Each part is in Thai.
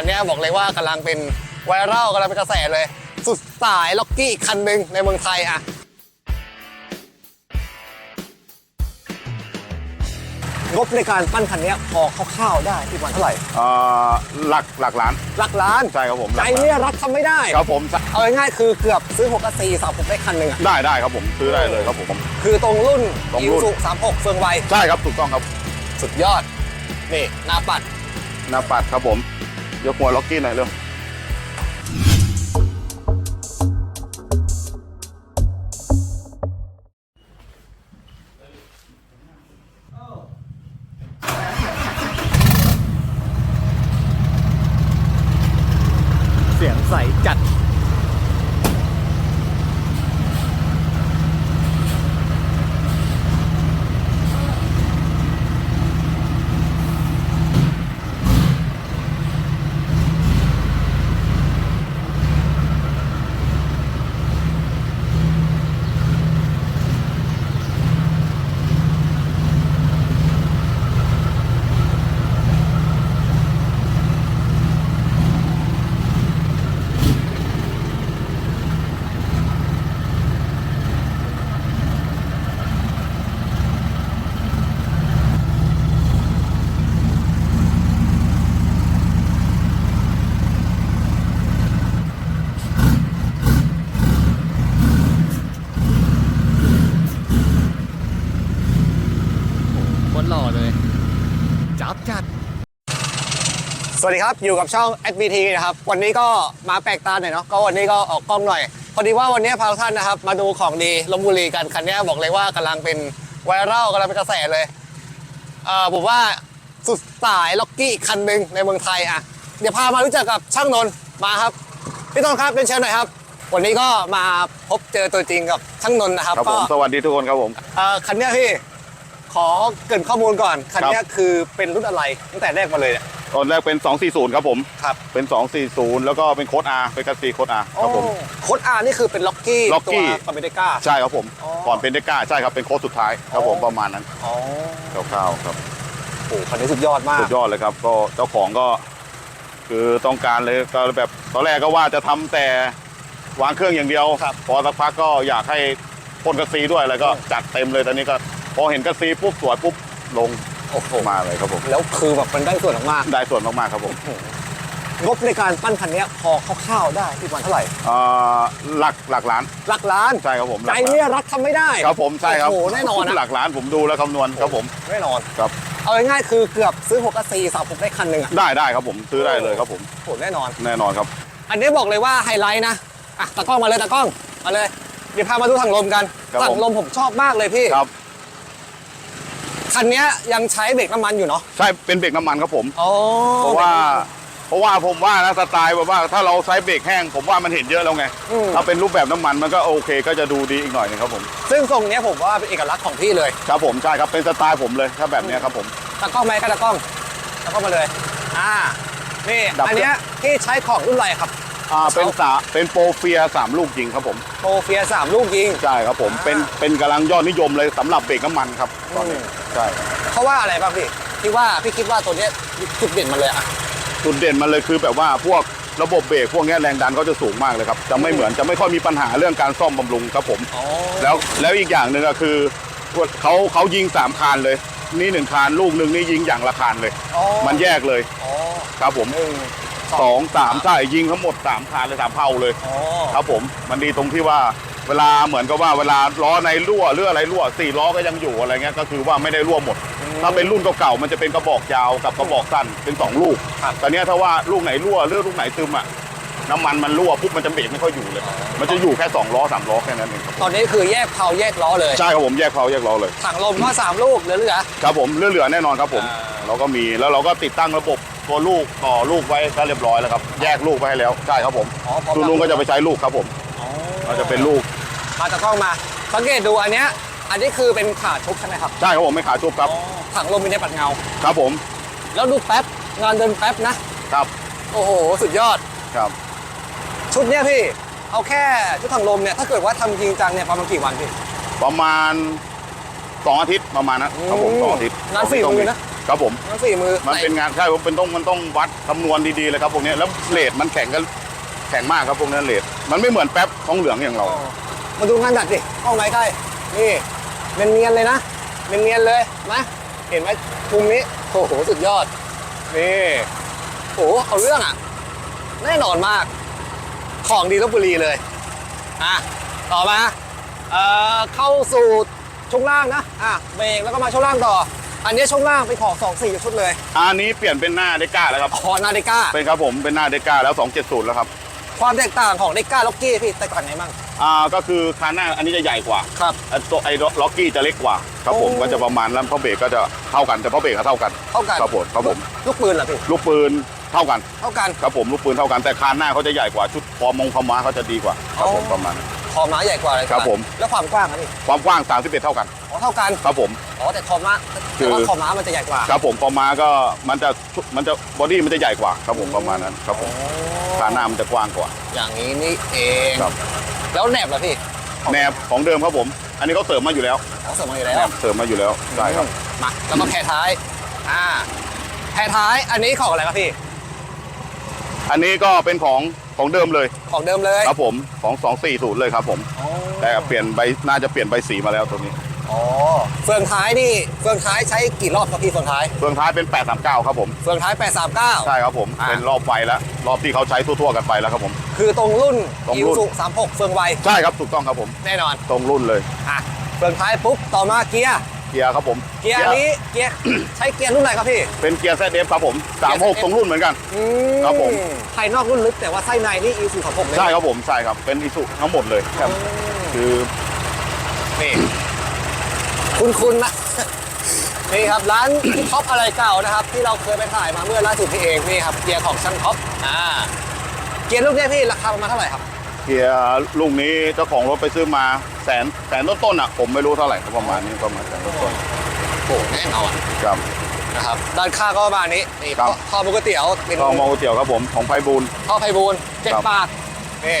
คันนี้บอกเลยว่ากำลังเป็นไวรัลกำลังเป็นกระแสเลย สุดสายล็อกกี้อีกคันหนึ่งในเมืองไทยอะงบในการปั้นคันนี้พอคร่าวๆได้ที่ประมาณเท่าไหร่เอ่อหลักหลักล้านหลักล้านใช่ครับผมหใจลักล้านเนี่ยรักทำไม่ได้ ครับผมเอาง่ายๆคือเกือบซื้อ6กับ4 3 6ได้คันหนึ่งอะได้ได้ครับผมซื้อได้เลยครับผม คือตรงรุ่นตรงอิรุ่วนสุ36เฟืองไวใช่ครับถูกต้องครับสุดยอด นี่หน้าปัดหน้าปัดครับผม ยกหัวล็อกกี้หน่อยเร็วเสียงใสจัด วัสดีครับ อยู่กับช่อง SBT นะครับ วันนี้ก็มาแปลกตาหน่อยเนาะก็วันนี้ก็ออกกล้องหน่อย พอดีว่าวันนี้พาทุกท่านนะครับ มาดูของดีลบบุรีกันคันนี้บอกเลยว่ากำลังเป็นไวรัลกำลังเป็นกระแสเลยเอ่อผมว่าสุดสายล็อกกี้อีกคันหนึ่งในเมืองไทยอะเดี๋ยวพามารู้จักกับช่างนนท์มาครับพี่ต้นครับเป็นเชิญหน่อยครับ วันนี้ก็มาพบเจอตัวจริงกับช่างนนท์นะครับครับผก็มสวัสดีทุกคนครับผมเอ่อคันเนี้ยพี่ขอเกรินข้อมูลก่อนคันเนี้ยครับคือเป็นรุ่นอะไรตั้งแต่แรกมาเลยเนี่ย ตอนแรกเป็น 240 ครับผม ครับเป็น 240 แล้วก็เป็นโค้ด R เป็นกัสซีโค้ด R ครับผม โค้ดอาร์นี่คือเป็นล็อกกี้ล็อกกี้ ตัวคอมเบเดก้า ใช่ครับผม อ๋อก่อนเป็นเดก้าใช่ครับเป็นโค้ดสุดท้ายครับผมอ๋อ ประมาณนั้นอ๋อคร่าวๆครับ โอ้โหคันนี้สุดยอดมาก สุดยอดเลยครับ ก็เจ้าของก็ คือต้องการเลยก็แบบตอนแรกก็ว่าจะทำแต่วางเครื่องอย่างเดียว ครับพอสักพักก็อยากให้พ่นกระซีด้วยแล้วก็จัดเต็มเลยตอนนี้ก็ พอเห็นกระซีปุ๊บสวยปุ๊บลง โอ้โหมาเลยครับผมแล้วคือแบบมันได้ส่วนมากได้ส่วนมากๆครับผมๆงบในการปั้นคันนี้พอคร่าวๆได้ที่ประมาณเท่าไหร่เอ่อหลักหลักล้านหลักล้านใช่ครับผมหใจลักล้านเนี่ยรักทำไม่ได้ครับผมใช่ครับโอ้โหแน่นอนนะหลักล้านผมดูแล้วคำนวณครับผมแน่นอนครับเอาง่ายๆคือเกือบซื้อ6กับ4 3 6ได้คันหนึ่งอะได้ได้ครับผมซื้อได้เลยครับผมโอ้โหแน่นอนแน่นอนครับ อันนี้บอกเลยว่าไฮไลท์นะอะตากล้องมาเลยตากล้องมาเลยเดี๋ยวพามาดูถังลมกันครับถัผงมลมผมชอบมากเลยพี่ครับ คันนี้ยังใช้เบรกน้ำมันอยู่เนาะใช่เป็นเบรกน้ำมันครับผมอ๋อเพราะว่า เพราะว่าผมว่านะสไตล์แบบว่าถ้าเราใช้เบรกแห้ง ผมว่ามันเห็นเยอะแล้วไงอืม ถ้าเป็นรูปแบบน้ำมันมันก็โอเค ก็จะดูดีอีกหน่อยหนึงครับผมซึ่งทรงเนี้ยผมว่าเป็นเอกลักษณ์ของพี่เลยครับผมใช่ครับเป็นสไตล์ผมเลยถ้าแบบเนี้ยครับผม ตากล้องไหมก็ตากล้องตากล้องมาเลย อ่า นี่ ดับอันเนี้ยพี่ใช้ของรุ่นอะไรครับ อ่าเป็นสาเป็นโปรเฟียสามลูกยิงครับผมโปรเฟียสามลูกยิง ใช่ครับผมอ่าเป็นเป็นกำลังยอดนิยมเลยสำหรับเบรกน้ำมันครับตอนนี้อืม ใช่เพราะว่าอะไรบ้างพี่พี่ว่าพี่คิดว่าตัวเนี้ยจุดเด่นมันเลยอะ จุดเด่นมันเลยคือแบบว่าพวกระบบเบรกพวกเนี้ยแรงดันเขาจะสูงมากเลยครับจะไม่เหมือนจะไม่ค่อยมีปัญหาเรื่องการซ่อมบำรุงครับผมอ๋อแล้วแล้วอีกอย่างหนึ่งก็คือเขาเขายิงสามคานเลย นี่หนึ่งคานลูกหนึ่งนี่ยิงอย่างละคานเลยอ๋อมันแยกเลยอ๋อครับผมหนึ่ง สองสามใช่ยิงทั้งหมดสามคานเลยสามเผาเลยอ๋อครับผมมันดีตรงที่ว่าเวลาเหมือนกับว่าเวลาล้อในรั่วหรืออะไรรั่วสี่ล้อก็ยังอยู่อะไรเงี้ยก็คือว่าไม่ได้รั่วหมด ถ้าเป็นรุ่นเก่าๆมันจะเป็นกระบอกยาวกับกระบอกสั้นเป็นสองลูกครับแต่เนี้ยถ้าว่าลูกไหนรั่วหรือลูกไหนซึมอะน้ำมันมันรั่วปุ๊บมันจะเบรกไม่ค่อยอยู่เลย มันจะอยู่แค่สองล้อสามล้อแค่นั้นเองครับตอนนี้คือแยกเพลาแยกล้อเลย ใช่ครับผมแยกเพลาแยกล้อเลยถังลมก็สามลูกเหลือเหลือครับผมเหลือๆแน่นอนครับผมอ่าเราก็มีแล้วเราก็ติดตั้งระบบตัวลูกต่อลูกไว้ก็เรียบร้อยแล้วครับ แยกลูกไว้ให้แล้วใช่ครับผมอ๋อพร้อมตัวลุงก็จะไปใช้ลูกครับผมอ๋อเราจะเป็นลูกมาตากล้องมาสังเกตดูอันเนี้ยอันนี้คือเป็นขาชุบใช่ไหมครับใช่ครับผมไม่ขาชุบครับอ๋อถังลมมีในปัดเงา ครับผม แล้วดูแป๊บงานเดินแป๊บนะครับโอ้โหสุดยอดครับ ชุดเนี้ยพี่เอาแค่ชุดถังลมเนี่ยถ้าเกิดว่าทำจริงจังเนี่ยประมาณกี่วันพี่ประมาณสองอาทิตย์ประมาณนั้นครับผมอืมสองอาทิตย์งานฝีมือนะ คครับผมทั้งสี่มือมันเป็นงานใช่ผมเป็นต้องมันต้องวัดคำนวณดีๆเลยครับพวกเนี้ยแล้วเลทมันแข็งกันแข็งมากครับพวกนั้นเลทมันไม่เหมือนแป๊บทองเหลืองอย่างเราอ๋อมาดูงานดัดดิกล้องไม้ใกล้นี่เนียนๆเลยนะเนียนๆเลยนะเห็นไหมมุมนี้โอ้โหสุดยอดนี่โอ้โหเอาเรื่องอะ แน่นอนมาก ของดีลบบุรีเลยอะต่อมาเอ่อเข้าสู่ช่วงล่างนะอะเบรกแล้วก็มาช่วงล่างต่อ อันนี้ช่วงล่างเป็นของ2 4ชุดเลยอันนี้เปลี่ยนเป็นหน้าเดก้าแล้วครับคอนาเดก้าเป็นครับผมเป็นหน้าเดก้าแล้ว 270 แล้วครับ ความแตกต่างของเดก้าล็อกกี้พี่แต่ก่อนไหนมั่งอ่าก็คือคานหน้าอันนี้จะใหญ่กว่าครับไอ้ตัวไอ้ล็อกกี้จะเล็กกว่าครับผมโอ้ก็จะประมาณแล้วเพราะเบรกก็จะเท่ากันแต่เพราะเบรกก็เท่ากันเท่ากันครับผมครับผมลูกปืนเหรอพี่ลูกปืนเท่ากันเท่ากันครับผมลูกปืนเท่ากันแต่คานหน้าเขาจะใหญ่กว่าชุดฟอร์มมงคอมม้าเขาจะดีกว่าครับผมอ๋อประมาณนั้น คอม้าใหญ่กว่าเลยครับผม แล้วความกว้างอะพี่ความกว้าง 31 เท่ากันอ๋อเท่ากันครับผม อ๋อแต่คอม้าคือแต่ว่าคอม้ามันจะใหญ่กว่าครับผมฟอร์มม้าก็มันจะมันจะบอดี้มันจะใหญ่กว่าครับผมประมาณนั้นครับผมอ๋อคานหน้ามันจะกว้างกว่า อย่างนี้นี่เองครับ แล้วแหนบเหรอพี่แนบของเดิมครับผม อันนี้เขาเสริมมาอยู่แล้วของเสริมมาอยู่แล้แนวบเสริมมาอยู่แล้วใช่ครับมาแล้วก็แพรท้ายอ่าแพรท้ายอันนี้ของอะไรครับพี่ อันนี้ก็เป็นของของเดิมเลยของเดิมเลยครับผมของ 240 เลยครับผม อ๋อแต่เปลี่ยนใบน่าจะเปลี่ยนใบสีมาแล้วตัวนี้อ๋อเฟืองท้ายนี่เฟืองท้ายใช้กี่รอบครับพี่เฟืองท้ายเฟืองท้ายเป็น 839 ครับผมเฟืองท้าย 839 ใช่ครับผมอ่า เป็นรอบไฟแล้วรอบที่เขาใช้ทั่วๆกันไปแล้วครับผม คือตรงรุ่นตรงอิรุ่วนสุ36 เฟืองไวใช่ครับถูกต้องครับผม แน่นอนตรงรุ่นเลย อะเฟืองท้ายปุ๊บต่อมาเกียร์ เกียร์ครับผมเกียร์อันนี้เกียร์ ใช้เกียร์รุ่นไหนครับพี่ เป็นเกียร์แซดเดฟครับผม36 ตรงรุ่นเหมือนกัน อืครับผม ภายนอกรุ่นลึกแต่ว่าไส้ในนี่อีซูของผมเลยใช่ครับผมใช่ครับเป็นอิสุทั้งหมดเลยครับ คือนี่คุณคุณนะ นี่ครับร้านพี่ท็อปอะไรเก่านะครับ ที่เราเคยไปถ่ายมาเมื่อล่าสุดพี่เองนี่ครับเกียร์ของช่างท็อปอ่าเกียร์ลูกเนี้ยพี่ราคาประมาณเท่าไหร่ครับ เกียร์ลูกนี้เจ้าของรถไปซื้อมาแสนแสนต้นๆอะ ผมไม่รู้เท่าไหร่ครับประมาณนี้ประมาณแสนต้นโอ้แน่นอนๆครับ นะครับ ด้านข้างก็ประมาณนี้นี่ครับท่อท่อบุกเตี๋ยวเป็นก็มอก๋วยเตี๋ยวครับผมของไพบูลย์ท่อไพบูลย์เจ็ดครับปากนี่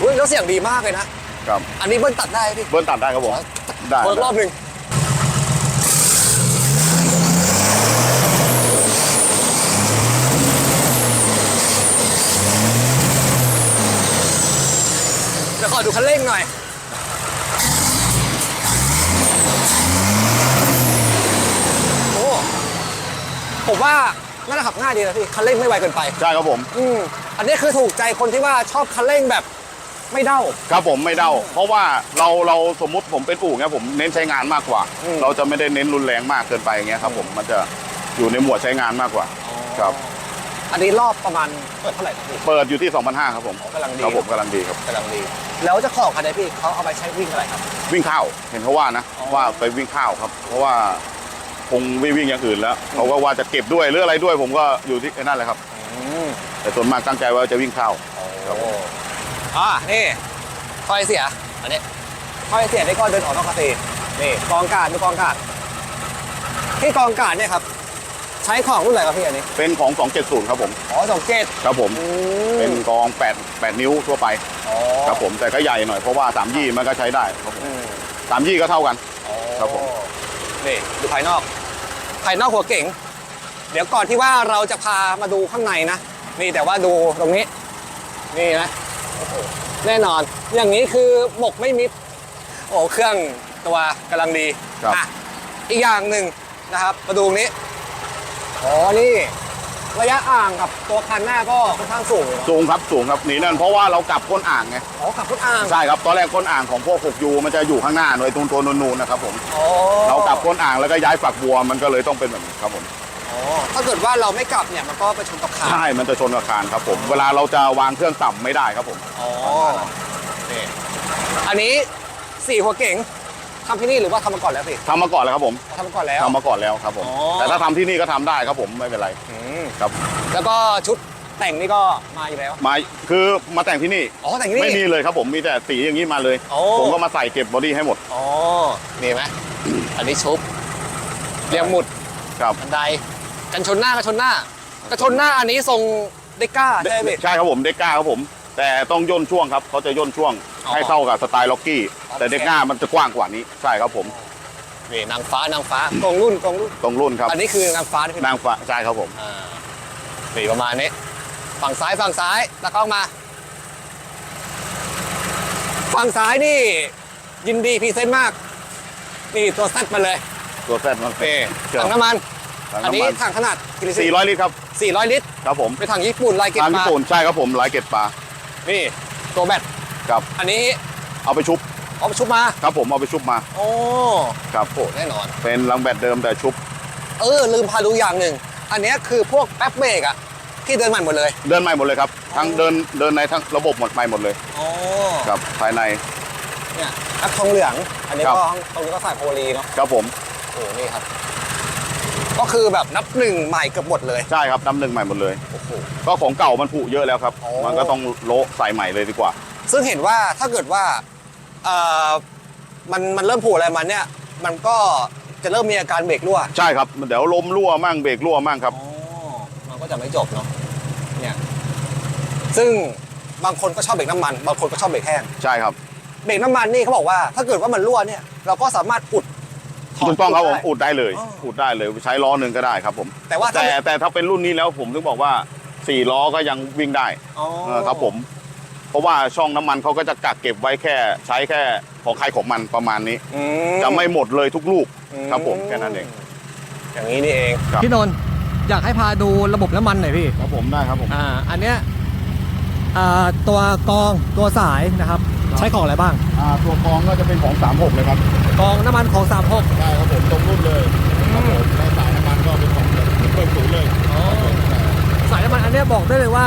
อุ้ยแล้วเสียงดีมากเลยนะ ครับอันนี้เบิ้ลตัดได้ไหมพี่ เบิ้ลตัดได้ครับผมได้เปิดรอบหนึ่งเดี๋ยวขอดู คันเร่งหน่อยโอ้ผมว่าน่าจะขับง่ายดีนะพี่คันเร่งไม่ไวเกินไป ใช่ครับผม อืมอันนี้คือถูกใจคนที่ว่าชอบคันเร่งแบบไม่เด้า ครับผมไม่เดาเพราะว่าเราเราสมมุติผมเป็นอู่เงี้ยผมเน้นใช้งานมากกว่า อืม เราจะไม่ได้เน้นรุนแรงมากเกินไปเงี้ยครับผมมันจะอยู่ในหมวดใช้งานมากกว่า ครับ อันนี้รอบประมาณเปิดเท่าไหร่ครับพี่เปิดอยู่ที่ 2,500ครับผมอ๋อกำลังดีครับผมกำลังดีครับกำลังดี แล้วเจะของคันนี้พี่เขาเอาไปใช้วิ่งอะไรครับ วิ่งข้าวเห็นเขาว่านะอ๋อว่าไปวิ่งข้าวครับ เพราะว่าคงไม่วิ่งอย่างอื่นแล้วเขาก็ว่าจะเก็บด้วยหรืออะไรด้วย ผมก็อยู่ที่ไอ้นั่นแหละครับ อืมแต่ส่วนมากตั้งใจว่าจะวิ่งข้าวครับผม อ่านี่คอยเสีย อันนี้คอยเสียได้ก็เดินออกนอกคาเฟ่นี่กองการดูกองการที่กองการเนี่ยครับ ใช้ของรุ่นอะไรครับพี่อันนี้เป็นของ 270 ครับผม อ๋อสองเกตครับผมอืเป็นมกอง 8 8 นิ้วทั่วไปอ๋อครับผม แต่ก็ใหญ่หน่อยเพราะว่า3ยี่มันก็ใช้ได้ครับผมอืมสามยี่ก็เท่ากันอ๋อครับผม นี่ดูภายนอก ภายนอกหัวเก่ง เดี๋ยวก่อนที่ว่าเราจะพามาดูข้างในนะ นี่แต่ว่าดูตรงนี้ นี่นะโอ้โหแน่นอน อย่างนี้คือหมกไม่มิด โอ้ เครื่องตัวกำลังดีครับอะอีกอย่างหนึ่งนะครับ มาดูตรงนี้ อ๋อ นี่ระยะอ่างกับตัวคันหน้าก็ค่อนข้างสูงเลยเนอะสูงครับสูงครับหนีนั่นเพราะว่าเรากลับก้นอ่างไงอ๋อกับพุทอ่างใช่ครับตอนแรกก้นอ่างของพวก 6U มันจะอยู่ข้างหน้าหน่วยตรงตัวนูนๆนะครับผมอ๋อเรากลับก้นอ่างแล้วก็ย้ายฝักบัวมันก็เลยต้องเป็นแบบนี้ครับผมอ๋อถ้าเกิดว่าเราไม่กลับเนี่ยมันก็ไปชนกับคานใช่มันจะชนอาคารครับผม เวลาเราจะวางเครื่องต่ำไม่ได้ครับผม อ๋อนี่อันนี้สี่หัวเก่ง ทำที่นี่หรือว่าทำมาก่อนแล้วพี่ทำมาก่อนแล้วครับผมทำมาก่อนแล้ว ทำมาก่อนแล้วครับผม อ๋อ แต่ถ้าทำที่นี่ก็ทำได้ครับผมไม่เป็นไรอืมครับ แล้วก็ชุดแต่งนี่ก็มาอยู่แล้ว มาคือมาแต่งที่นี่ อ๋อแต่งที่นี่ ไม่มีเลยครับผมมีแต่สีอย่างนี้มาเลย โอ้ ผมก็มาใส่เก็บบอดี้ให้หมดอ๋อนี่ไหมอันนี้ชุบเรียงหมุดครับบันไดกันชนหน้ากันชนหน้ากันชนหน้าอันนี้ทรงเดก้าใช่ไหมพี่ใช่ครับผมเด็กก้าครับผม แต่ต้องย่นช่วงครับเขาจะย่นช่วงอ๋อให้เข้ากับสไตล์ล็อกกี้อ๋อแต่เด็กก้ามันจะกว้างกว่านี้ใช่ครับผมนี่นางฟ้านางฟ้ากองรุ่นกองรุ่น ตรงรุ่นครับอันนี้คือนางฟ้าที่พี่นางฟ้าใช่ครับผม อ่านี่ประมาณนี้ ฝั่งซ้ายฝั่งซ้ายตะกล้องมา ฝั่งซ้ายนี่ ยินดีพรีเซนต์มาก นี่ตัวซัดมาเลยตัวแซดมันนี่เครื่อถังงน้ำมัน ถังอันนี้น้ำมันถังขนาดกี่ลิตร400 ลิตรครับ400 ลิตร ครับผมเป็นถังญี่ปุ่นลายเก็บทางปญี่ลาปุ่นใช่ครับผมหลายเกตปลา นี่ตัวแบตครับ อันนี้เอาไปชุบเอาไปชุบมา ครับผมเอาไปชุบมา โอ้ครับโหแน่นอน เป็นลังแบตเดิมแต่ชุบ เออ ลืมพาดูอย่างหนึ่ง อันเนี้ยคือพวกแป๊บเบรกอะที่เดินใหม่หมดเลย เดินใหม่หมดเลยครับ ทั้งเดินเดินในทั้งระบบหมดใหม่หมดเลยอ๋อครับภายใน เนี่ยแอปทองเหลือง อันนี้ครับก็ตรงนี้ก็ใส่โพลีเนาะ ครับผม โอ้โหนี่ครับ ก็คือแบบนับหนึ่งใหม่เกือบหมดเลย ใช่ครับน้ำหนึ่งใหม่หมดเลย โอ้โห ก็ของเก่ามันผุเยอะแล้วครับโอ้มันก็ต้องโละใส่ใหม่เลยดีกว่า ซึ่งเห็นว่าถ้าเกิดว่าเอ่อมันมันเริ่มผูอะไรมันเนี่ย มันก็จะเริ่มมีอาการเบรกรั่วใช่ครับเดี๋ยวลมรั่วมั่งเบรกรั่วมั่งครับอ๋อมันก็จะไม่จบเนาะเนี่ยซึ่งบางคนก็ชอบเบรกน้ำมันบางคนก็ชอบเบรกแห้งใช่ครับ เบรกน้ำมันนี่เขาบอกว่าถ้าเกิดว่ามันรั่วเนี่ยเราก็สามารถอุด ถนถูกต้องครับผมได้อุดได้เลยอ๋ออุดได้เลยใช้ล้อหนึ่งก็ได้ครับผมแต่ว่าถ้าแต่แต่ถ้าเป็นรุ่นนี้แล้วผมถึงบอกว่าสี่ล้อก็ยังวิ่งได้อ๋อเออครับผม เพราะว่าช่องน้ำมันเขาก็จะกักเก็บไว้แค่ใช้แค่ของใครของมันประมาณนี้อืจะไม่หมดเลยทุกลูกอืครับผมแค่นั้นเอง อย่างนี้นี่เองครับพี่นนท์อยากให้พาดูระบบน้ำมันหน่อยพี่ครับผมได้ครับผมอ่าอันเนี้ยอ่าตัวกรองตัวสายนะครับ ใช้ของอะไรบ้างอ่าตัวกรองก็จะเป็นของ 36 เลยครับกรองน้ำมันของ 36 ใช่ครับผมตรงรุ่นเลยครับผมแล้วสายน้ำมันก็เป็นของเปิดศูนย์เลยสายน้ำมันอันเนี้ยบอกได้เลยว่า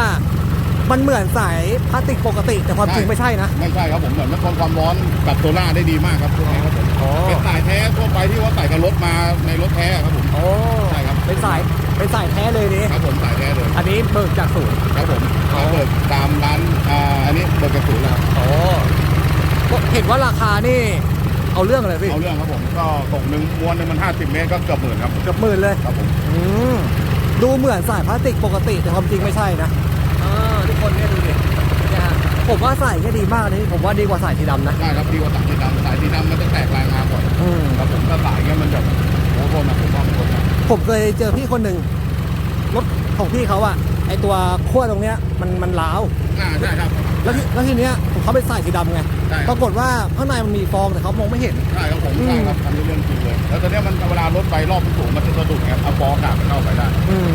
มันเหมือนสายพลาสติกปกติ แต่ความจริงไม่ใช่นะ ไม่ใช่ครับผมเหมือนมันทนความร้อนกับโซล่าได้ดีมากครับพวกนี้ครับผมอ๋อเป็นสายแท้ทั่วไปที่ว่าใส่กับรถมาในรถแท้ครับผมโอ้ใช่ครับ เป็นสายเป็นสายแท้เลยนี่ครับผมสายแท้เลยอันนี้เบิกจากศูนย์ครับผมเราเปิดตามร้านอ่าอันนี้เปิดกระสุนแล้วครับโอ้ก็เห็นว่าราคานี่เอาเรื่องเลยพี่เอาเรื่องครับผมก็ตกหนึ่งมวนหนึงมัน50เมตรก็เกือบหมื่นครับเกือบหมื่นเลยครับผมอืมดูเหมือนสายพลาสติกปกติแต่ความจริงไม่ใช่นะอ่าทุกคนเนี่ยดูดิเนี่ยฮะผมว่าสายก็ดีมากเลยผมว่าดีกว่าสายสีดำนะได้ครับดีกว่าสายสีดำสายสีดำมันจะแตกลายงาก่อนอืมครับผมถ้าสายเงี้ยมันจะโอ้โหนะผมว่ามันโคตรนะ ผมเคยเจอพี่คนหนึ่งรถของพี่เขาอะไอตัวขั้วตรงเนี้ยมันมันล้าวอ่าใช่ครับ แล้วทีแล้วทีเนี้ยผมเขาเป็นสายสีดำไงใช่คปรับรากฏว่าข้างในมันมีฟองแต่เขามองไม่เห็น ใช่ครับผมอืม ใช่ครับอันนี้เรื่องจริงเลย แล้วตอนเนี้ยมันเวลารถไปรอบสูงมันจะสะดุดไงเอาฟองอากาศมันเข้าไปได้ อืม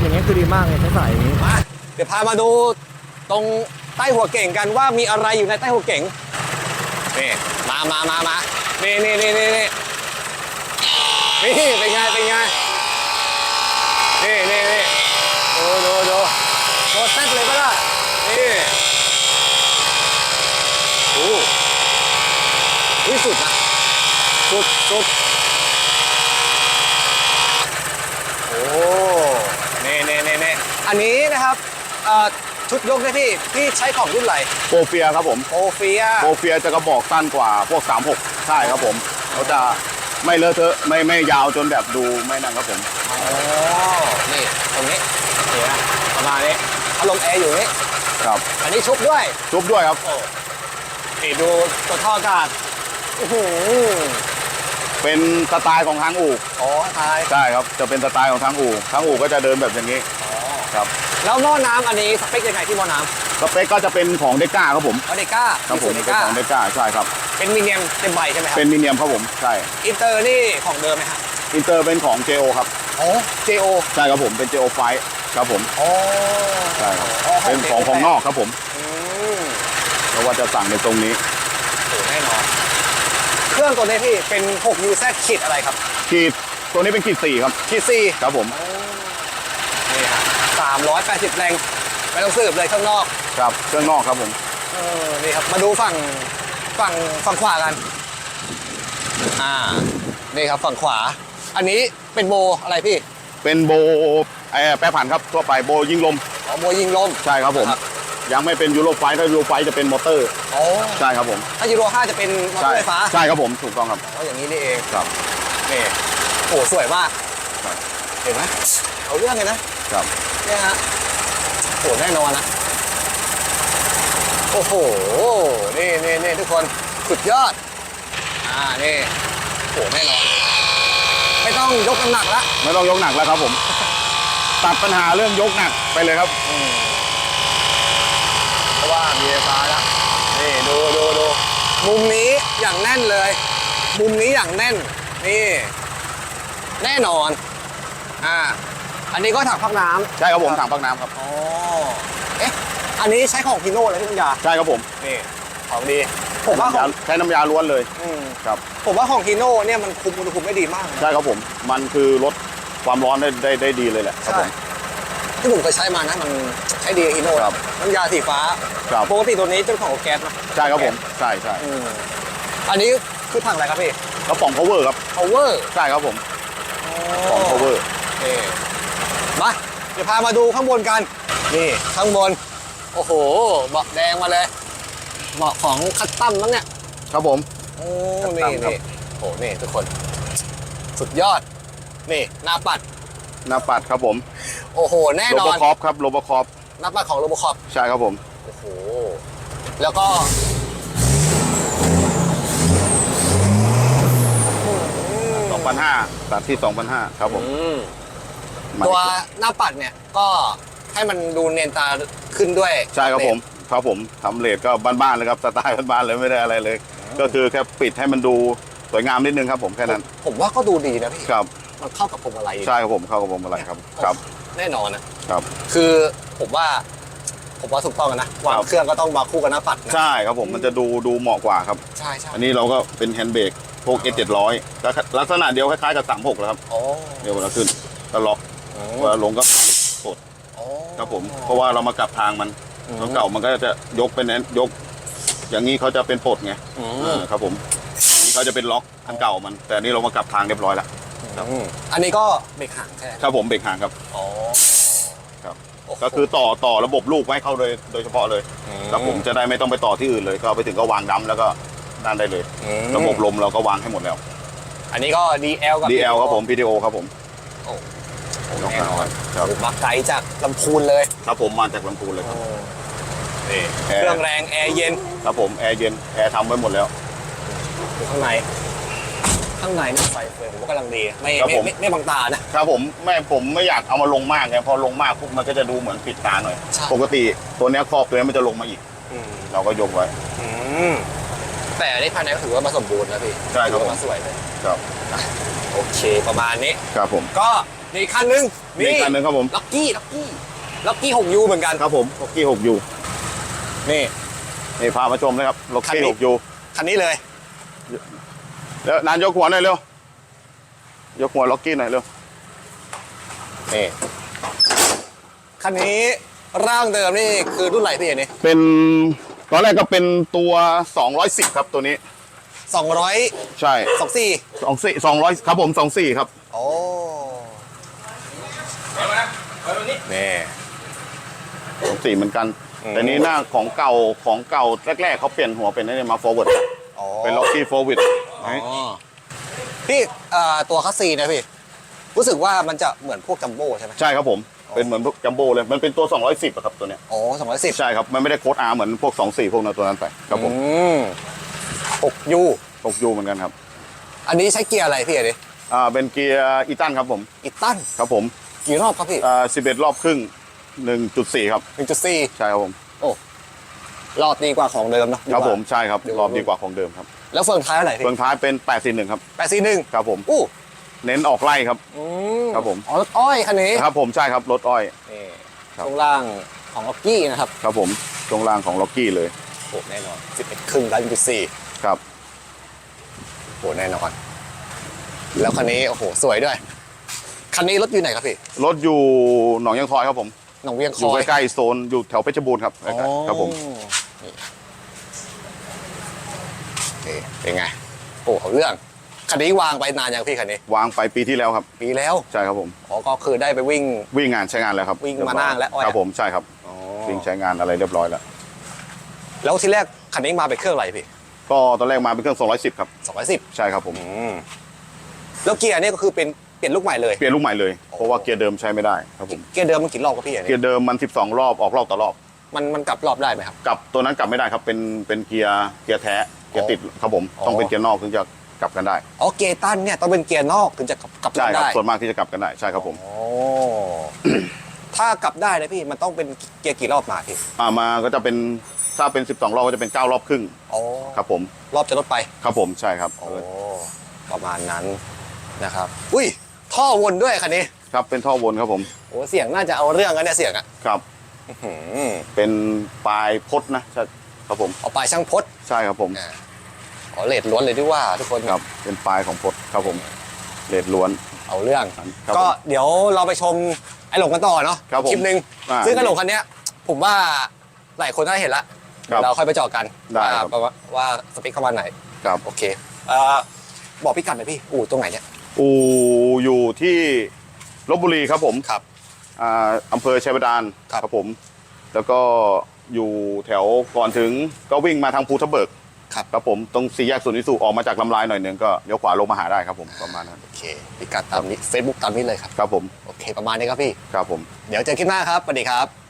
อย่างเงี้ยคือดีมากเลยใช้สายอย่างนี้มาเดี๋ยวพามาดูตรงใต้หัวเก่งกันว่ามีอะไรอยู่ในใต้หัวเก่งนี่มามามามานี่นี่นี่นี่นี่ นี่เป็นไงเป็นไงนี่นี่นี่ดูดูดูโดนเซ็ตเลยก็ได้นี่โอ้วิสุดนะสุดสุดโอ้นี่นี่นี่นี่อันนี้นะครับเอ่อชุดยกเนี่ยพี่พี่ใช้ของรุ่นไหนโปรเฟียครับผมโอเฟีย โปรเฟียจะกระบอกสั้นกว่าพวก 36 ใช่ครับผมเขาจะ ไม่เลอะเทอะไม่ไม่ยาวจนแบบดูไม่นั่นครับผมอ๋อนี่ตรงนี้นี่นะประมาณนี้พัดลมแอร์อยู่นี่ครับ อันนี้ชุบด้วย ชุบด้วยครับ โอ้นี่ดูตัวท่ออากาศอื้อหือเป็นสไตล์ของทางอู่อ๋อทายใช่ครับ จะเป็นสไตล์ของทางอู่ทางอู่ก็จะเดินแบบอย่างนี้ อ๋อ ครับ แล้วหม้อน้ำอันนี้สเปคยังไงที่หม้อน้ สเปคก็จะเป็นของเดก้าครับผมำออเดก้าครับผมเดเป็นก้าของเดก้าใช่ครับ เป็นมีเนียมเต็มใบใช่ไหมครับเป็นมิเนียมครับผมใช่อินเตอร์นี่ของเดิมไหมฮะอินเตอร์เป็นของ JO ครับอ๋อ JO ใช่ครับผมเป็น JO ไฟครับผมอ๋อใช่ครับอ๋อเป็นของของนอกครับผมอืมเพราะว่าจะสั่งในตรงนี้โอ้แน่นอน เครื่องตัวนี้พี่เป็น6 UZ ขีดอะไรครับขีดตัวนี้เป็นขีดสี่ครับขีดสี่ครับผม นี่ฮะ380 แรงไม่ต้องสืบเลยข้างนอก ครับเครื่องนอกครับผมเออนี่ครับมาดูฝั่งฝั่งฝั่งขวากัน อ่านี่ครับฝั่งขวา อันนี้เป็นโบอะไรพี่เป็นโบไอ้แปรผันครับทั่วไปโบยิงลมอ๋อโบยิงลม ใช่ครับผม ครับ ยังไม่เป็นยูโรไฟถ้ายูโรไฟจะเป็นมอเตอร์ อ๋อใช่ครับผมถ้ายูโร5จะเป็นมอเตอใช่ร์ไฟฟ้าใช่ครับผมถูกต้องครับ อ๋ออย่างนี้นี่เองครับนี่โอ้สวยมากครับ เห็นไหมเอาเรื่องเลยนะครับ เนี่ยฮะโอ้แน่นอนนะ โอ้โห นี่นี่นี่ทุกคนสุดยอด อ่า นี่โหแน่นอน ไม่ต้องยกน้ำหนักละไม่ต้องยกหนักแล้วครับผม ตัดปัญหาเรื่องยกหนักไปเลยครับ เพราะว่ามีไฟฟ้าแล้วนี่ดูดูดูมุมนี้อย่างแน่นเลย มุมนี้อย่างแน่น นี่ แน่นอน อ่า อันนี้ก็ถังพักน้ำใช่ครับผมถังพักน้ำครับอ๋อเอ๊ะ อันนี้ใช้ของพีโน่เลยที่น้ำยาใช่ครับผมนี่ของดีผมว่าของใช้น้ำยาล้วนเลยอืมครับ ผมว่าของพีโน่เนี่ยมันคุมอุณหภูมิได้ดีมากนะใช่ครับผม มันคือลดความร้อนได้ได้ได้ดีเลยแหละครับใช่ผม ที่ผมเคยใช้มานะมันใช้ดีพีโน่ครับน้ำยาสีฟ้าครับ ปกติตัวนี้จะเป็นของแก๊สนะใช่ครับผม ใช่ใช่อืมอันนี้คือถังอะไรครับพี่ กระป๋อง power ครับ power ใช่ครับผมกระป๋อง power นี่มาเดี๋ยวพามาดูข้างบนกัน นี่ข้างบน โอ้โหเบาะแดงมาเลยเบาะของคัสตัมมั้งเนี่ยครับผม โอ้คัสนี่ตัมครับ นี่โอ้นี่ทุกคน สุดยอด นี่หน้าปัด หน้าปัดครับผมโอ้โห แน่โรนบอนคอปครับโรบคอปหน้าปัดของโรบคอปใช่ครับผมโอ้โห แล้วก็2,500ตัดที่2,500ครับผมอืม มาตัวหน้าปัดเนี่ยก็ ให้มันดูเนียนตาขึ้นด้วยใช่ครับผมครับผมทำเลทก็บ้านๆเลยครับสไตล์บ้านๆเลยไม่ได้อะไรเลย ก็คือแค่ปิดให้มันดูสวยงามนิดนึงครับผมแค่นั้น ผมว่าก็ดูดีนะพี่ครับมันเข้ากับผมอะไรใช่ครับผมเข้ากับผมอะไรครับครับ แน่นอนนะครับ คือผมว่าผมว่าถูกต้องนะวางครับเครื่องก็ต้องมาคู่กับหน้าปัดนะใช่ครับผมมันจะดูดูเหมาะกว่าครับใช่ใช่อันนี้เราก็เป็นแฮนด์เบรกพวก S 700ก็ลักษณะเดียวคล้ายๆกับ 36แล้วครับโอ้เดี๋ยวเวลาขึ้นก็ล็อกอืเวลาลงก็กดโอ้ ครับผมเพราะว่าเรามากลับทางมันอืมตัวเก่ามันก็จะยกเป็นแอนยก อย่างนี้เขาจะเป็นปลดไงอืเอมอครับผมนี่เขาจะเป็นล็อกอันเก่ามัน แต่อันนี้เรามากลับทางเรียบร้อยแล้วอืมอันนี้ก็เบรกห่างใช่ไหมครับผมเบรกห่างครับอ๋อครับโอ้โหก็คือต่อต่อระบบลูกไว้เข้าโดยโดยเฉพาะเลยอืแล้วผมจะได้ไม่ต้องไปต่อที่อื่นเลย ก็ไปถึงก็วางดัมแล้วก็นั่นได้เลยอืมระบบลมเราก็วางให้หมดแล้ว อันนี้ก็ DL กับ DL ครับผม PTO ครับผม แน่นอนครับมาไกลจากลำพูนเลย ครับผมมาจากลำพูนเลยครับนี่แอเครื่องร์แรงแอร์เย็น ครับผมแอร์เย็นแอร์ทำไว้หมดแล้วอยู่ข้างในข้างในนี่ไฟเฟรมผมว่ากำลังดีไม่ครับไม่ผมไม่ไม่บังตานะครับผมไม่ผมไม่อยากเอามาลงมากไงพอลงมากปุ๊บมันก็จะดูเหมือนปิดตาหน่อยใช่ปกติตัวเนี้ยครอบตัวเนี้ยมันจะลงมาอีกอืมเราก็ยกไว้อืมแต่อันนี้ภายในก็ถือว่ามาสมบูรณ์นะพี่ใช่ครับถือว่ามาสวยเลยครับโอเคประมาณนี้ครับผมก็ มีอีกคันนึงมีอีกคันหนึงครับผม ล็อกกี้ล็อกกี้ล็อกกี้หกยูเหมือนกัน ครับผมล็อกกี้หกยูนี่ นี่พามาชมนะครับล็อกคันกี้นี้หกยูคันนี้เลยแล้วนานยกหัวหน่อยเร็ว ยกหัวล็อกกี้หน่อยเร็ว นี่คันนี้ร่างเดิมนี่คือรุ่นไหนพี่อันนี้เป็นตอนแรกก็เป็นตัว 210 ครับตัวนี้ สองร้อยใช่สองสี่สองสี่สองร้อยครับผมสองสี่ครับ โอ้ นี่สองสี่เหมือนกัน อืม แต่นี้หน้าของเก่าของเก่าแรกๆเขาเปลี่ยนหัวเป็นนี่มา forward อ๋อเป็นล็อกกี้ forward อ๋อพี่เอ่อตัวคัสซีนะพี่ รู้สึกว่ามันจะเหมือนพวกจัมโบ้ใช่ไหมใช่ครับผม เป็นเหมือนพวกจัมโบ้เลย มันเป็นตัว 210อะครับตัวเนี้ยโอ้สองร้อยสิบใช่ครับ มันไม่ได้โค้ดอาร์เหมือนพวก 24 พวกนั้นตัวนั้นไปครับผมหกยูตกยูเหมือนกันครับ อันนี้ใช้เกียร์อะไรพี่อันนี้อ่าเป็นเกียร์อีตันครับผมอีตันครับผม กี่รอบครับพี่อ่า11รอบครึ่ง1.4ครับหนึ่งจุดสี่ใช่ครับผมรอบดีกว่าของเดิมเนอะครับดีกว่าผมใช่ครับเดี๋ยวรอบดีกว่าของเดิมครับ แล้วเฟืองท้ายอะไรพี่เฟืองท้ายเป็น841ครับแปดสี่หนึ่งครับผมอู้เน้นออกไล่ครับอืครับผมอ๋อรถอ้อยคันนี้ครับผมใช่ครับรถอ้อย นี่ครับ ช่วงล่างของล็อกกี้นะครับครับผมตรงล่างของล็อกกี้เลยโอ้แน่นอนสิบเอ็ดครึ่งร้อยจุดสี่ครับโอ้แน่นอน แล้วคันนี้โอ้โหสวยด้วย คันนี้รถอยู่ไหนครับพี่รถอยู่หนองยังทอยครับผมหนองเวียงคอยู่อยใกล้ๆโซนอยู่แถวเพชรบูรณ์ครับใกล้ๆครับผมนี่นี่เป็นไงโอ้เอาเรื่องคันนี้วางไปนานยังพี่คันนี้ วางไปปีที่แล้วครับปีแล้วใช่ครับผม อ๋อก็คือได้ไปวิ่ง วิ่งงานใช้งานแล้วครับวิ่งมานั่งแล้วอ้อย ครับผมใช่ครับวิ่งใช้งานอะไรเรียบร้อยแล้ว แล้วที่แรกคันนี้มาเป็นเครื่องอะไรพี่ก็ตอนแรกมาเป็นเครื่อง 210 ครับสองร้อยสิบใช่ครับผมแล้วเกียร์เนี่ยก็คือเป็นเปลี่ยนลูกใหม่เลยเปลี่ยนลูกใหม่เลย เพราะว่าเกียร์เดิมใช้ไม่ได้ครับผมเกียร์เดิมมันกี่รอบครับพี่อันเกีนี้ยร์เดิมมัน 12 รอบออกรอบต่อรอบมันมันกลับรอบได้ไหมครับ กลับตัวนั้นกลับไม่ได้ครับเป็นเป็นเกียร์เกียร์แท้เกียร์ติดครับผมอ๋อ ต้องเป็นเกียร์นอกถึงจะกลับกันได้อ๋อเกียร์ตันเนี่ยต้องเป็นเกียร์นอกถึงจะกลับกลับใช่ครับได้ส่วนมากที่จะกลับกันได้ใช่ครับผมโอ้ ถ้ากลับได้นะพี่มันต้องเป็นเกียร์กี่รอบมาพี่อ่ามาก็จะเป็นถ้าเป็น 12 รอบก็จะเป็น 9 รอบครึ่งอ๋อครับผมรอบจะลดไป ครับผมใช่ครับ โอ้ประมาณนั้นนะครับ อุ้ย ท่อวนด้วยคันนี้ครับเป็นท่อวนครับผมโอ้เสียงน่าจะเอาเรื่องกันเนี่ยเสียงอะครับหืมเป็นปลายพดนะใช่ครับผมเอาปลายช่างพดใช่ครับผมอ่าอ๋อเลดล้วนเลยที่ว่าทุกคนครับ เป็นปลายของพดครับผมเลดล้วนเอาเรื่องครับก็ผมเดี๋ยวเราไปชมไอ้หลงกันต่อเนาะครับผมคลิปหนึ่งอ่าซึ่งไอ้หลงคันเนี้ยผมว่าหลายคนน่าจะเห็นละครับเดี๋ยวเราค่อยไปเจอกันได้ว่าครับว่าว่าสเปคเข้ามาไหนครับโอเคเอ่อบอกพี่กัดหน่อยพี่อู่ตรงไหนเนี่ย อูอยู่ที่ลบบุรีครับผมครับ อ่าอำเภอชัยบาดาลครับ ผม แล้วก็อยู่แถวก่อนถึงก็วิ่งมาทางภูทับเบิกครับครับผมตรงสี่แยกสุนิสุออกมาจากลำลายหน่อยหนึงก็เลี้ยวขวาลงมาหาได้ครับผมประมาณนั้นโอเคพี่กัดตามนี้ Facebook ตามนี้เลยครับ ครับผม โอเค ประมาณนี้ครับพี่ ครับผม เดี๋ยวเจอคลิปหน้าครับสวัสดีครับ